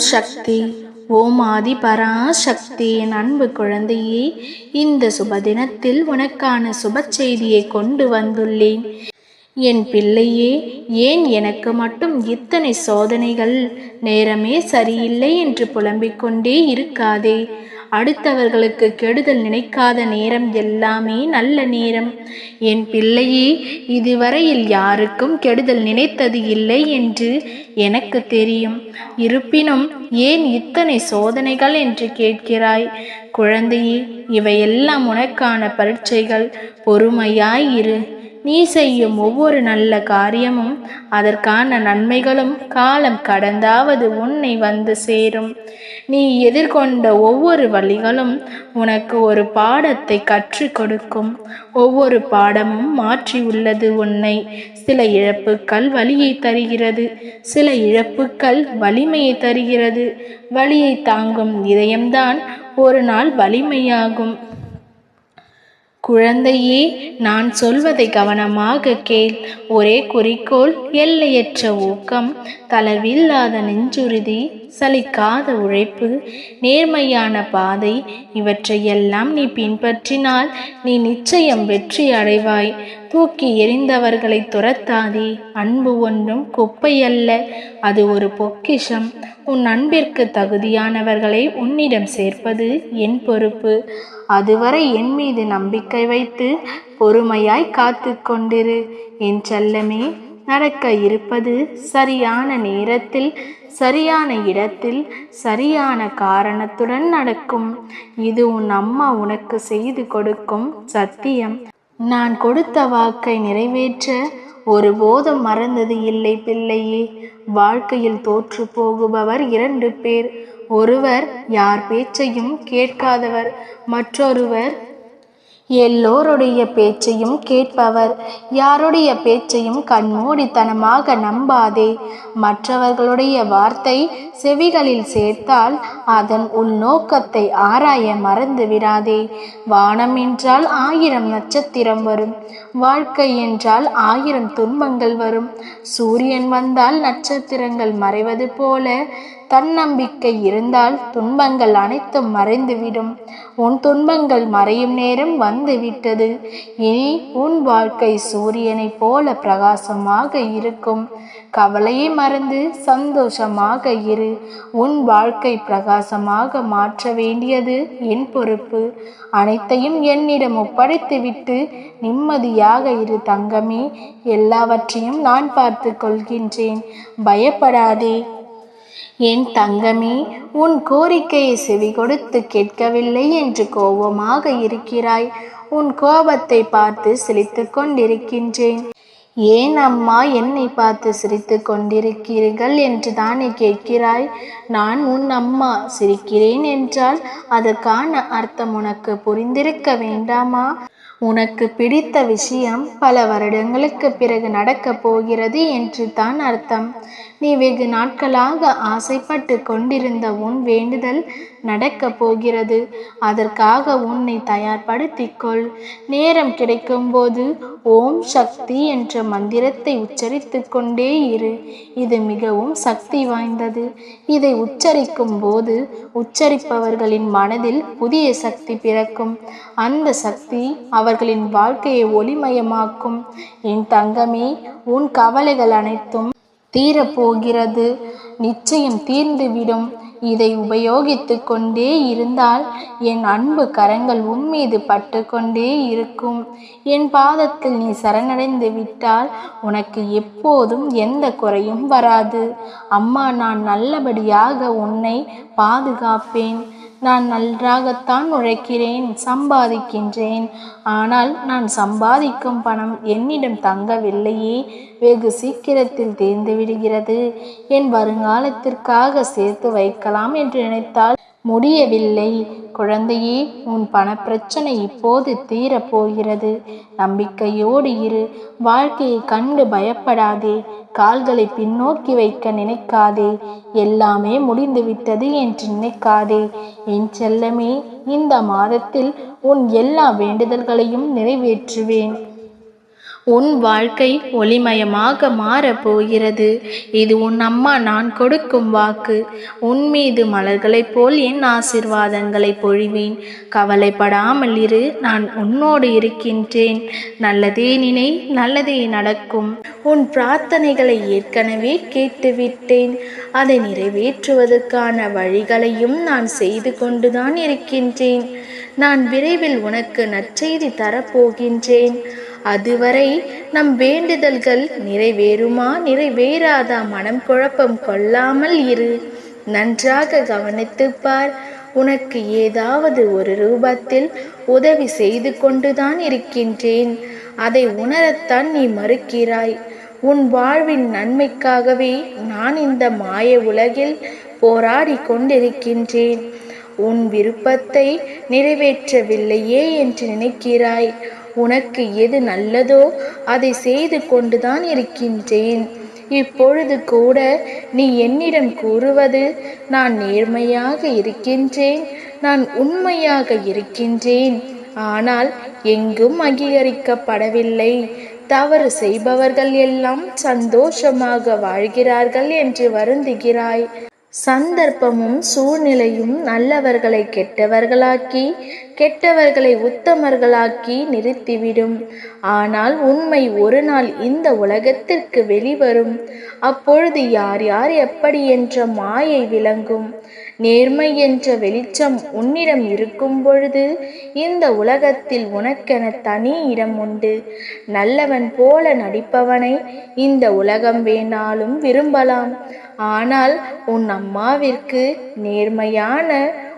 சக்தி. ஓம் ஆதி பராசக்தி. என் அன்பு குழந்தையே இந்த சுபதினத்தில் உனக்கான சுப செய்தியை கொண்டு வந்துள்ளேன். என் பிள்ளையே ஏன் எனக்கு மட்டும் இத்தனை சோதனைகள்? நேரமே சரியில்லை என்று புலம்பிக் கொண்டே இருக்காதே. அடுத்தவர்களுக்கு கெடுதல் நினைக்காத நேரம் எல்லாமே நல்ல நேரம். என் பிள்ளையே இதுவரையில் யாருக்கும் கெடுதல் நினைத்தது இல்லை என்று எனக்கு தெரியும். இருப்பினும் ஏன் இத்தனை சோதனைகள் என்று கேட்கிறாய்? குழந்தையே இவையெல்லாம் உனக்கான பரீட்சைகள். பொறுமையாய் இரு. நீ செய்யும் ஒவ்வொரு நல்ல காரியமும் அதற்கான நன்மைகளும் காலம் கடந்தாவது உன்னை வந்து சேரும். நீ எதிர்கொண்ட ஒவ்வொரு வழிகளும் உனக்கு ஒரு பாடத்தை கற்றுக் கொடுக்கும். ஒவ்வொரு பாடமும் மாற்றியுள்ளது உன்னை. சில இழப்புக்கள் வலியை தருகிறது. சில இழப்புக்கள் வலிமையை தருகிறது. வலியை தாங்கும் இதயம்தான் ஒரு நாள் வலிமையாகும். குழந்தையே நான் சொல்வதை கவனமாக கேள். ஒரே குறிக்கோள் எல்லையற்ற ஊக்கம். தளவில்லாத நெஞ்சுறுதி சலிக்காத உழைப்பு. நேர்மையான பாதை இவற்றையெல்லாம் நீ பின்பற்றினால் நீ நிச்சயம் வெற்றி அடைவாய். தூக்கி எறிந்தவர்களை துரத்தாதே அன்பு ஒன்றும் குப்பை அல்ல அது ஒரு பொக்கிஷம். உன் அன்பிற்கு தகுதியானவர்களை உன்னிடம் சேர்ப்பது என் பொறுப்பு. அதுவரை என் மீது நம்பிக்கை வைத்து பொறுமையாய் காத்து கொண்டிரு. என் செல்லமே நடக்க இருப்பது சரியான நேரத்தில் சரியான இடத்தில் சரியான காரணத்துடன் நடக்கும். இது உன் அம்மா உனக்கு செய்து கொடுக்கும் சத்தியம். நான் கொடுத்த வாக்கை நிறைவேற்ற ஒருபோதும் மறந்தது இல்லை பிள்ளையே. வாழ்க்கையில் தோற்று போகுபவர் இரண்டு பேர். ஒருவர் யார் பேச்சையும் கேட்காதவர் மற்றொருவர் எல்லோருடைய பேச்சையும் கேட்பவர். யாருடைய பேச்சையும் கண்மூடித்தனமாக நம்பாதே. மற்றவர்களுடைய வார்த்தை செவிகளில் சேர்த்தால் அதன் உள்நோக்கத்தை ஆராய மறந்து விடாதே. வானம் என்றால் ஆயிரம் நட்சத்திரம் வரும். வாழ்க்கை என்றால் ஆயிரம் துன்பங்கள் வரும். சூரியன் வந்தால் நட்சத்திரங்கள் மறைவது போல தன்னம்பிக்கை இருந்தால் துன்பங்கள் அனைத்தும் மறைந்துவிடும். உன் துன்பங்கள் மறையும் நேரம் வந்துவிட்டது. இனி உன் வாழ்க்கை சூரியனைப் போல பிரகாசமாக இருக்கும். கவலையை மறந்து சந்தோஷமாக இரு. உன் வாழ்க்கை பிரகாசமாக மாற்ற வேண்டியது என் பொறுப்பு. அனைத்தையும் என்னிடம் ஒப்படைத்துவிட்டு நிம்மதியாக இரு தங்கமே. எல்லாவற்றையும் நான் பார்த்து கொள்கின்றேன். பயப்படாதே. என் தங்கமே உன் கோரிக்கையை செவி கொடுத்து கேட்கவில்லை என்று கோபமாக இருக்கிறாய். உன் கோபத்தை பார்த்து சிரித்து கொண்டிருக்கின்றேன். ஏன் அம்மா என்னை பார்த்து சிரித்து கொண்டிருக்கிறீர்கள் என்று தானே கேட்கிறாய்? நான் உன் அம்மா சிரிக்கிறேன் என்றால் அதற்கான அர்த்தம் உனக்கு புரிந்திருக்க வேண்டாமா? உனக்கு பிடித்த விஷயம் பல வருடங்களுக்கு பிறகு நடக்கப் போகிறது என்று தான் அர்த்தம். நீ வெகு நாட்களாக ஆசைப்பட்டு கொண்டிருந்த உன் வேண்டுதல் நடக்கப் போகிறது. அதற்காக உன்னை தயார்படுத்திக்கொள் நேரம் கிடைக்கும்போது ஓம் சக்தி என்ற மந்திரத்தை உச்சரித்து கொண்டே இரு. இது மிகவும் சக்தி வாய்ந்தது. இதை உச்சரிக்கும் போது உச்சரிப்பவர்களின் மனதில் புதிய சக்தி பிறக்கும். அந்த சக்தி அவர்களின் வாழ்க்கையை ஒளிமயமாக்கும். என் தங்கமே உன் கவலைகள் அனைத்தும் தீரப்போகிறது. நிச்சயம் தீர்ந்துவிடும். இதை உபயோகித்து கொண்டே இருந்தால் என் அன்பு கரங்கள் உன்மீது பட்டு கொண்டே இருக்கும். என் பாதத்தில் நீ சரணடைந்து விட்டால் உனக்கு எப்போதும் எந்த குறையும் வராது. அம்மா நான் நல்லபடியாக உன்னை பாதுகாப்பேன். நான் நன்றாகத்தான் உழைக்கிறேன் சம்பாதிக்கின்றேன். ஆனால் நான் சம்பாதிக்கும் பணம் என்னிடம் தங்கவில்லையே வெகு சீக்கிரத்தில் தீர்ந்து விடுகிறது என் வருங்காலத்திற்காக சேர்த்து வைக்கலாம் என்று நினைத்தால் முடியவில்லை. குழந்தையே உன் பணப்பிரச்சனை இப்போது தீரப்போகிறது. நம்பிக்கையோடு இரு. வாழ்க்கையை கண்டு பயப்படாதே. கால்களை பின்னோக்கி வைக்க நினைக்காதே. எல்லாமே முடிந்துவிட்டது என்று நினைக்காதே. என் செல்லமே இந்த மாதத்தில் உன் எல்லா வேண்டுதல்களையும் நிறைவேற்றுவேன். உன் வாழ்க்கை ஒளிமயமாக மாறப் போகிறது. இது உன் அம்மா நான் கொடுக்கும் வாக்கு. உன் மீது மலர்களைப் போல் என் ஆசிர்வாதங்களை பொழிவேன். கவலைப்படாமல் இரு நான் உன்னோடு இருக்கின்றேன். நல்லதே நினை நல்லதே நடக்கும். உன் பிரார்த்தனைகளை ஏற்கனவே கேட்டுவிட்டேன். அதை நிறைவேற்றுவதற்கான வழிகளையும் நான் செய்து கொண்டுதான் இருக்கின்றேன். நான் விரைவில் உனக்கு நற்செய்தி தரப்போகின்றேன். அதுவரை நம் வேண்டுதல்கள் நிறைவேறுமா? நிறைவேறாதா? மனம் குழப்பம் கொள்ளாமல் இரு. நன்றாக கவனித்துப் பார். உனக்கு ஏதாவது ஒரு ரூபத்தில் உதவி செய்து கொண்டுதான் இருக்கின்றேன். அதை உணரத்தான் நீ மறுக்கிறாய். உன் வாழ்வின் நன்மைக்காகவே நான் இந்த மாய உலகில் போராடி கொண்டிருக்கின்றேன். உன் விருப்பத்தை நிறைவேற்றவில்லையே என்று நினைக்கிறாய். உனக்கு எது நல்லதோ அதை செய்து கொண்டுதான் இருக்கின்றேன். இப்பொழுது கூட நீ என்னிடம் கூறுவது நான் நேர்மையாக இருக்கின்றேன் நான் உண்மையாக இருக்கின்றேன். ஆனால் எங்கும் அங்கீகரிக்கப்படவில்லை. தவறு செய்பவர்கள் எல்லாம் சந்தோஷமாக வாழ்கிறார்கள் என்று வருந்துகிறாய். சந்தர்ப்பமும் சூழ்நிலையும் நல்லவர்களை கெட்டவர்களாக்கி கெட்டவர்களை உத்தமர்களாக்கி நிறுத்திவிடும். ஆனால் உண்மை ஒரு நாள் இந்த உலகத்திற்கு வெளிவரும். அப்பொழுது யார் யார் எப்படி என்ற மாயை விளங்கும். நேர்மை என்ற வெளிச்சம் உன்னிடம் இருக்கும் பொழுது இந்த உலகத்தில் உனக்கென தனி இடம் உண்டு. நல்லவன் போல நடிப்பவனை இந்த உலகம் வேணாலும் விரும்பலாம். ஆனால் உன் அம்மாவிற்கு நேர்மையான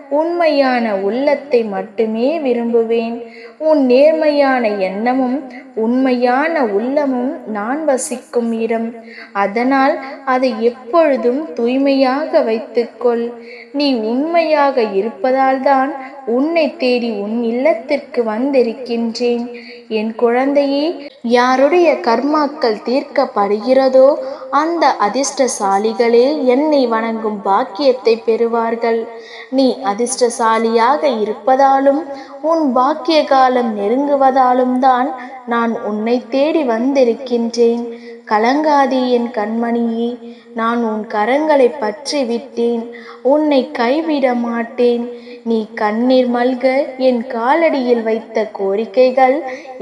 உண்மையான உள்ளத்தை மட்டுமே விரும்புவேன். உன் நேர்மையான எண்ணமும் உண்மையான உள்ளமும் நான் வசிக்கும் இடம். அதனால் அதை எப்பொழுதும் தூய்மையாக வைத்துக்கொள். நீ உண்மையாக இருப்பதால்தான் உன்னை தேடி உன் இல்லத்திற்கு வந்திருக்கின்றேன். என் குழந்தையே யாருடைய கர்மாக்கள் தீர்க்கப்படுகிறதோ அந்த அதிர்ஷ்டசாலிகளே என்னை வணங்கும் பாக்கியத்தை பெறுவார்கள். நீ அதிர்ஷ்டசாலியாக இருப்பதாலும் உன் பாக்கிய காலம் நெருங்குவதாலும் தான் நான் உன்னை தேடி வந்திருக்கின்றேன். கலங்காதே என் கண்மணியே நான் உன் கரங்களை பற்றி விட்டேன் உன்னை கைவிட மாட்டேன். நீ கண்ணீர் மல்க என் காலடியில் வைத்த கோரிக்கைகள்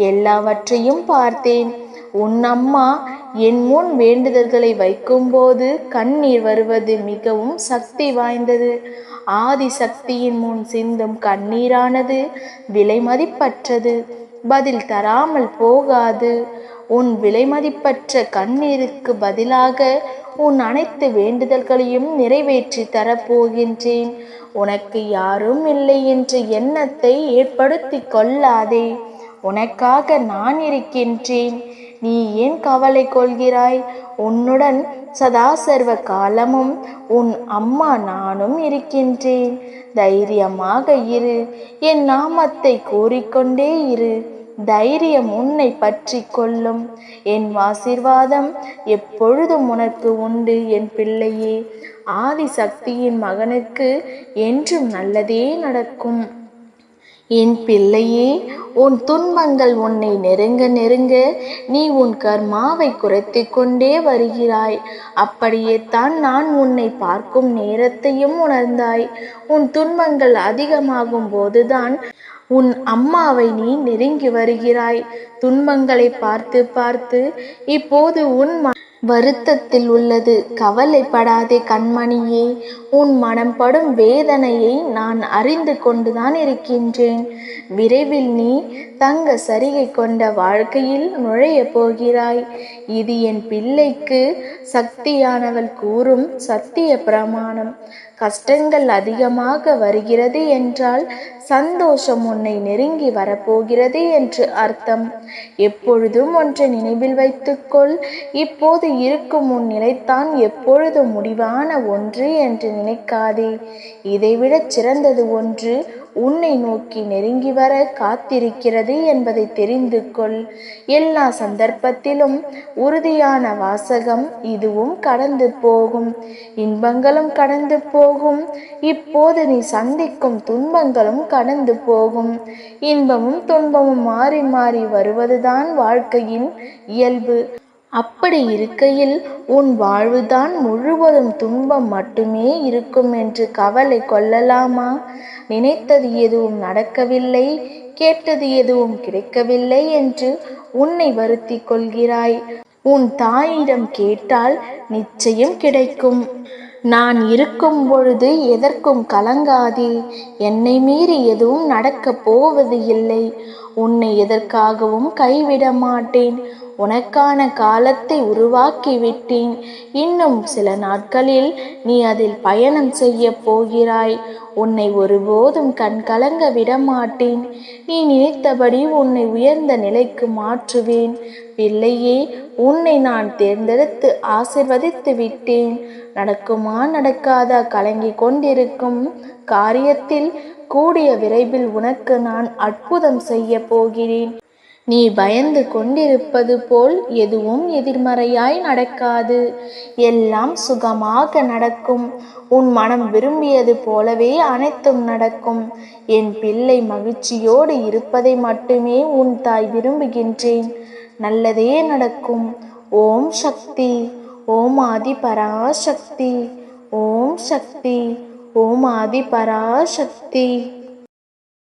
எல்லாவற்றையும் பார்த்தேன். உன் அம்மா என் முன் வேண்டுதல்களை வைக்கும்போது கண்ணீர் வருவது மிகவும் சக்தி வாய்ந்தது. ஆதி சக்தியின் முன் சிந்தும் கண்ணீரானது விலைமதிப்பற்றது பதில் தராமல் போகாது. உன் விலைமதிப்பற்ற கண்ணீருக்கு பதிலாக உன் அனைத்து வேண்டுதல்களையும் நிறைவேற்றி தரப்போகின்றேன். உனக்கு யாரும் இல்லை என்ற எண்ணத்தை ஏற்படுத்தி கொள்ளாதே. உனக்காக நான் இருக்கின்றேன். நீ ஏன் கவலை கொள்கிறாய்? உன்னுடன் சதா சர்வ காலமும் உன் அம்மா நானும் இருக்கின்றேன். தைரியமாக இரு. என் நாமத்தை கூறிக்கொண்டே இரு. தைரியம் உன்னை பற்றி கொள்ளும். என் ஆசீர்வாதம் எப்பொழுதும் உனக்கு உண்டு என் பிள்ளையே. ஆதி சக்தியின் மகனுக்கு என்றும் நல்லதே நடக்கும். என் பிள்ளையே உன் துன்பங்கள் உன்னை நெருங்க நெருங்க நீ உன் கர்மாவை குறைத்து கொண்டே வருகிறாய். அப்படியே தான் நான் உன்னை பார்க்கும் நேரத்தையும் உணர்ந்தாய். உன் துன்பங்கள் அதிகமாகும் போதுதான் உன் அம்மாவை நீ நெருங்கி வருகிறாய். துன்பங்களை பார்த்து பார்த்து இப்போது உன் வருத்தத்தில் உள்ளது. கவலைப்படாதே கண்மணியே உன் மனம் படும் வேதனையை நான் அறிந்து கொண்டுதான் இருக்கின்றேன். விரைவில் நீ தங்க சரிகை கொண்ட வாழ்க்கையில் நுழையப் போகிறாய். இது என் பிள்ளைக்கு சக்தியானவள் கூறும் சத்திய பிரமாணம். கஷ்டங்கள் அதிகமாக வருகிறது என்றால் சந்தோஷம் உன்னை நெருங்கி வரப்போகிறது என்று அர்த்தம். எப்பொழுதும் ஒன்றை நினைவில் வைத்துக்கொள். இப்போது இருக்கும் உன் நிலைத்தான் எப்பொழுதும் முடிவான ஒன்று என்று நினைக்காதே. இதைவிடச் சிறந்தது ஒன்று உன்னை நோக்கி நெருங்கி வர காத்திருக்கிறது என்பதை தெரிந்து கொள் எல்லா சந்தர்ப்பத்திலும் உறுதியான வாசகம் இதுவும் கடந்து போகும். இன்பங்களும் கடந்து போகும். இப்போது நீ சந்திக்கும் துன்பங்களும் கடந்து போகும். இன்பமும் துன்பமும் மாறி மாறி வருவதுதான் வாழ்க்கையின் இயல்பு. அப்படி இருக்கையில் உன் வாழ்வுதான் முழுவதும் துன்பம் மட்டுமே இருக்கும் என்று கவலை கொள்ளலாமா? நினைத்தது எதுவும் நடக்கவில்லை கேட்டது எதுவும் கிடைக்கவில்லை என்று உன்னை வருத்தி கொள்கிறாய். உன் தாயிடம் கேட்டால் நிச்சயம் கிடைக்கும். நான் இருக்கும் பொழுது எதற்கும் கலங்காதே. என்னை மீறி எதுவும் நடக்கப் போவது இல்லை உன்னை எதற்காகவும் கைவிட மாட்டேன். உனக்கான காலத்தை உருவாக்கி விட்டேன் இன்னும் சில நாட்களில் நீ அதில் பயணம் செய்ய போகிறாய். உன்னை ஒருபோதும் கண் கலங்க விட மாட்டேன் நீ நினைத்தபடி உன்னை உயர்ந்த நிலைக்கு மாற்றுவேன். பிள்ளையே உன்னை நான் தேர்ந்தெடுத்து ஆசிர்வதித்து விட்டேன். நடக்குமா நடக்காதா கலங்கிக் கொண்டிருக்கும் காரியத்தில் கூடிய விரைவில் உனக்கு நான் அற்புதம் செய்ய போகிறேன். நீ பயந்து கொண்டிருப்பது போல் எதுவும் எதிர்மறையாய் நடக்காது. எல்லாம் சுகமாக நடக்கும். உன் மனம் விரும்பியது போலவே அனைத்தும் நடக்கும். என் பிள்ளை மகிழ்ச்சியோடு இருப்பதை மட்டுமே உன் தாய் விரும்புகின்றேன். நல்லதே நடக்கும். ஓம் சக்தி. ஓம் ஆதி பராசக்தி ஓம் சக்தி. ஓம் ஆதி பராசக்தி